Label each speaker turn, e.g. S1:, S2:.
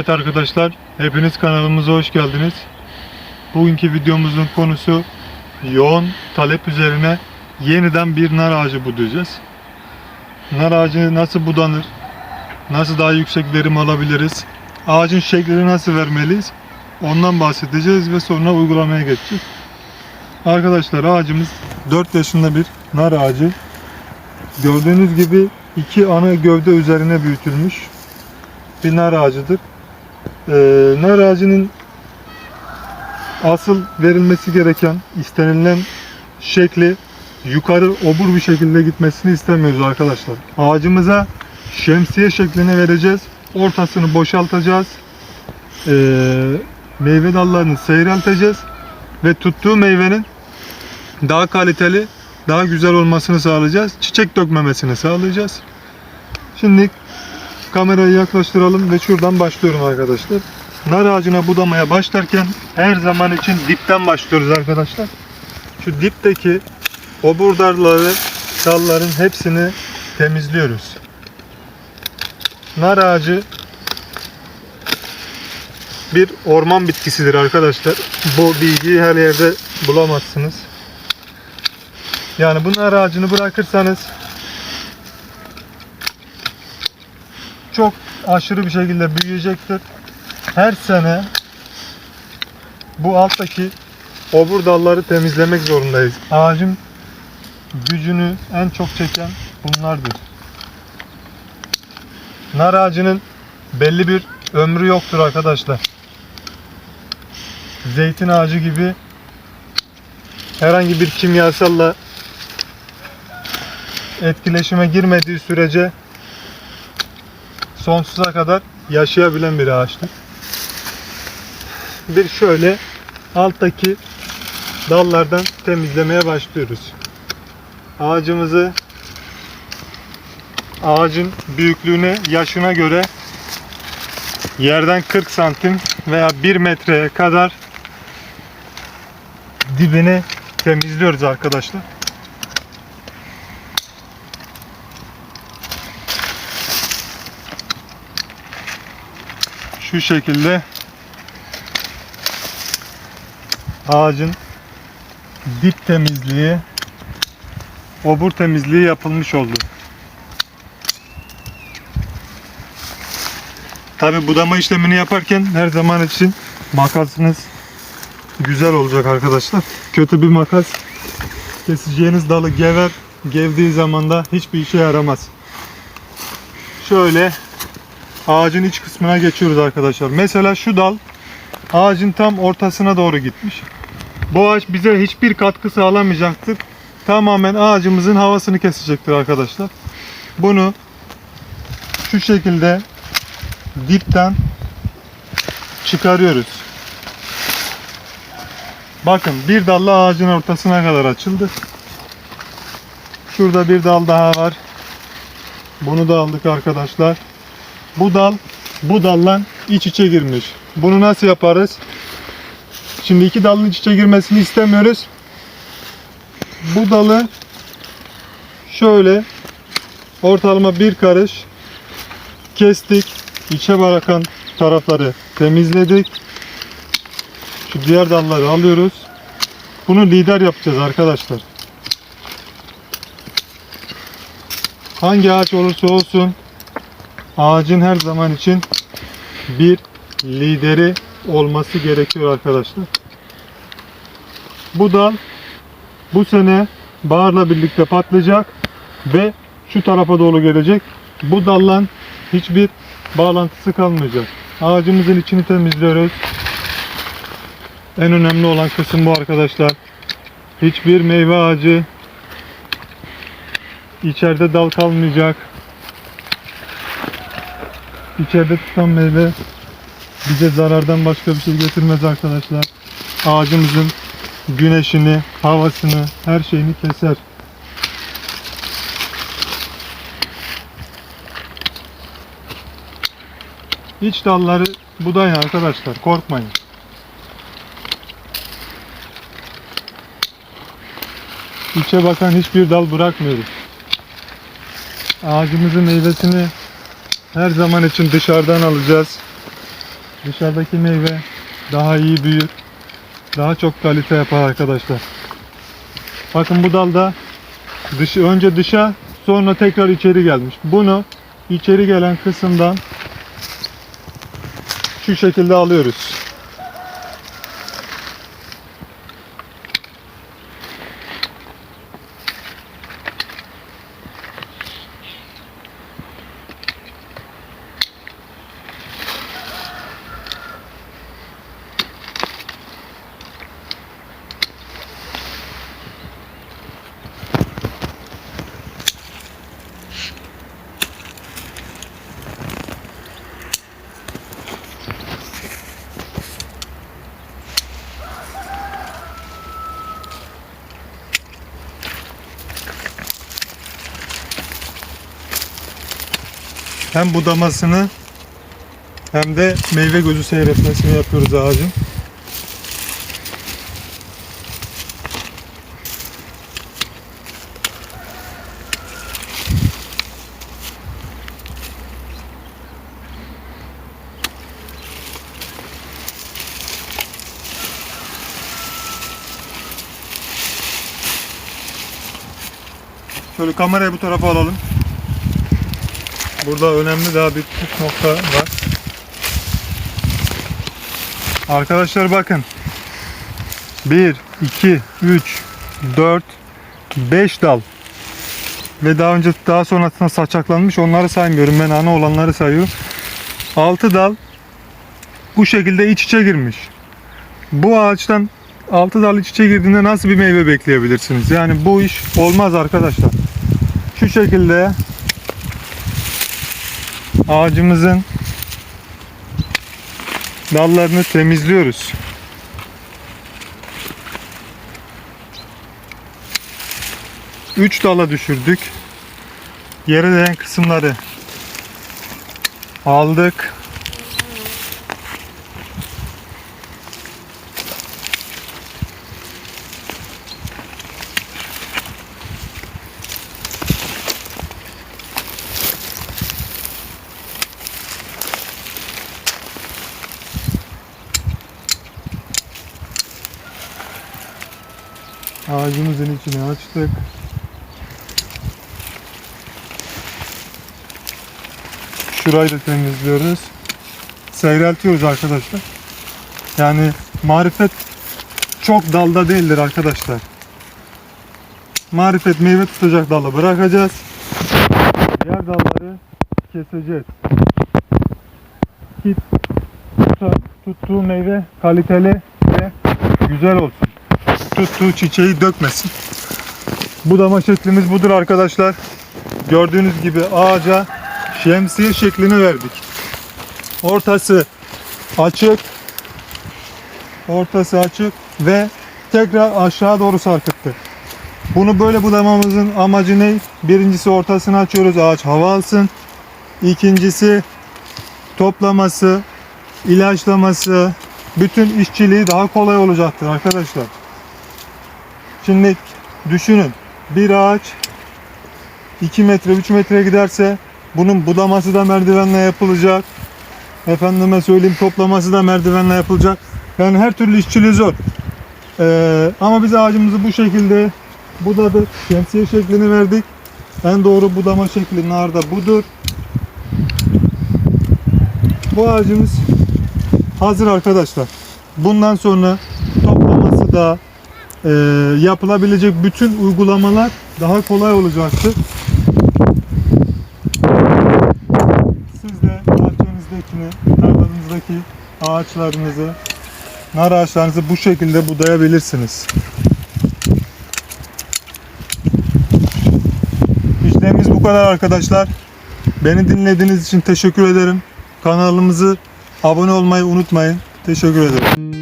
S1: Evet arkadaşlar, hepiniz kanalımıza hoş geldiniz. Bugünkü videomuzun konusu yoğun talep üzerine yeniden bir nar ağacı budayacağız. Nar ağacı nasıl budanır? Nasıl daha yüksek verim alabiliriz? Ağacın şeklini nasıl vermeliyiz? Ondan bahsedeceğiz ve sonra uygulamaya geçeceğiz. Arkadaşlar ağacımız 4 yaşında bir nar ağacı. Gördüğünüz gibi iki ana gövde üzerine büyütülmüş bir nar ağacıdır. Ee, nar ağacının asıl verilmesi gereken, istenilen şekli yukarı obur bir şekilde gitmesini istemiyoruz arkadaşlar. Ağacımıza şemsiye şeklini vereceğiz. Ortasını boşaltacağız. Ee, meyve dallarını seyrelteceğiz. Ve tuttuğu meyvenin daha kaliteli, daha güzel olmasını sağlayacağız. Çiçek dökmemesini sağlayacağız. Şimdi kamerayı yaklaştıralım ve şuradan başlıyorum arkadaşlar. Nar ağacına budamaya başlarken her zaman için dipten başlıyoruz arkadaşlar. Şu dipteki oburdarları, dalların hepsini temizliyoruz. Nar ağacı bir orman bitkisidir arkadaşlar. Bu bilgiyi her yerde bulamazsınız. Yani bu nar ağacını bırakırsanız çok aşırı bir şekilde büyüyecektir. Her sene bu alttaki obur dalları temizlemek zorundayız. Ağacın gücünü en çok çeken bunlardır. Nar ağacının belli bir ömrü yoktur arkadaşlar. Zeytin ağacı gibi herhangi bir kimyasalla etkileşime girmediği sürece sonsuza kadar yaşayabilen bir ağaçtır. Bir şöyle alttaki dallardan temizlemeye başlıyoruz. Ağacımızı ağacın büyüklüğüne, yaşına göre yerden 40 santim veya 1 metreye kadar dibini temizliyoruz arkadaşlar. Şu şekilde ağacın dip temizliği, obur temizliği yapılmış oldu. Tabi budama işlemini yaparken her zaman için makasınız güzel olacak arkadaşlar. Kötü bir makas keseceğiniz dalı gever, gevdiği zaman da hiçbir işe yaramaz. Şöyle ağacın iç kısmına geçiyoruz arkadaşlar. Mesela şu dal ağacın tam ortasına doğru gitmiş. Bu ağaç bize hiçbir katkı sağlamayacaktır. Tamamen ağacımızın havasını kesecektir arkadaşlar. Bunu şu şekilde dipten çıkarıyoruz. Bakın bir dalla ağacın ortasına kadar açıldı. Şurada bir dal daha var. Bunu da aldık arkadaşlar. Bu dal bu dalla iç içe girmiş. Bunu nasıl yaparız? Şimdi iki dalın iç içe girmesini istemiyoruz. Bu dalı şöyle ortalama bir karış kestik. İçe bırakan tarafları temizledik. Şu diğer dalları alıyoruz. Bunu lider yapacağız arkadaşlar. Hangi ağaç olursa olsun ağacın her zaman için bir lideri olması gerekiyor arkadaşlar. Bu dal bu sene baharla birlikte patlayacak ve şu tarafa doğru gelecek. Bu dallan hiçbir bağlantısı kalmayacak. Ağacımızın içini temizliyoruz. En önemli olan kısım bu arkadaşlar. Hiçbir meyve ağacı içeride dal kalmayacak. İçeride tutan meyve bize zarardan başka bir şey getirmez arkadaşlar. Ağacımızın güneşini, havasını, her şeyini keser. İç dalları budayın arkadaşlar, korkmayın. İçe bakan hiçbir dal bırakmıyoruz. Ağacımızın meyvesini her zaman için dışarıdan alacağız. dışarıdaki meyve daha iyi büyür. Daha çok kalite yapar arkadaşlar. Bakın bu dalda dışı, önce dışa sonra tekrar içeri gelmiş. Bunu içeri gelen kısımdan şu şekilde alıyoruz. Hem budamasını hem de meyve gözü seyretmesini yapıyoruz ağacın. Şöyle kamerayı bu tarafa alalım. Burada önemli daha bir püf nokta var. Arkadaşlar bakın. 1, 2, 3, 4, 5 dal. Ve daha önce daha sonrasında saçaklanmış onları saymıyorum. Ben ana olanları sayıyorum. 6 dal bu şekilde iç içe girmiş. Bu ağaçtan 6 dal iç içe girdiğinde nasıl bir meyve bekleyebilirsiniz? Yani bu iş olmaz arkadaşlar. Şu şekilde ağacımızın dallarını temizliyoruz. Üç dala düşürdük. Yere değen kısımları aldık. Ağacımızın içine açtık. Şurayı da temizliyoruz. Seyreltiyoruz arkadaşlar. Yani marifet çok dalda değildir arkadaşlar. Marifet meyve tutacak dalı bırakacağız. Diğer dalları keseceğiz. Ki tuttuğu meyve kaliteli ve güzel olsun tuttuğu çiçeği dökmesin. Budama şeklimiz budur arkadaşlar. Gördüğünüz gibi ağaca şemsiye şeklini verdik. Ortası açık. Ortası açık ve tekrar aşağı doğru sarkıttı. Bunu böyle budamamızın amacı ne? Birincisi ortasını açıyoruz ağaç hava alsın. İkincisi toplaması, ilaçlaması, bütün işçiliği daha kolay olacaktır arkadaşlar. Şimdi düşünün bir ağaç 2 metre 3 metre giderse bunun budaması da merdivenle yapılacak. Efendime söyleyeyim toplaması da merdivenle yapılacak. Yani her türlü işçiliği zor. Ee, ama biz ağacımızı bu şekilde budadık. Şemsiye şeklini verdik. En doğru budama şekli narda budur. Bu ağacımız hazır arkadaşlar. Bundan sonra toplaması da e, yapılabilecek bütün uygulamalar daha kolay olacaktır. Siz de bahçenizdekini, tarlanızdaki ağaçlarınızı, nar ağaçlarınızı bu şekilde budayabilirsiniz. İşlemimiz bu kadar arkadaşlar. Beni dinlediğiniz için teşekkür ederim. Kanalımızı abone olmayı unutmayın. Teşekkür ederim.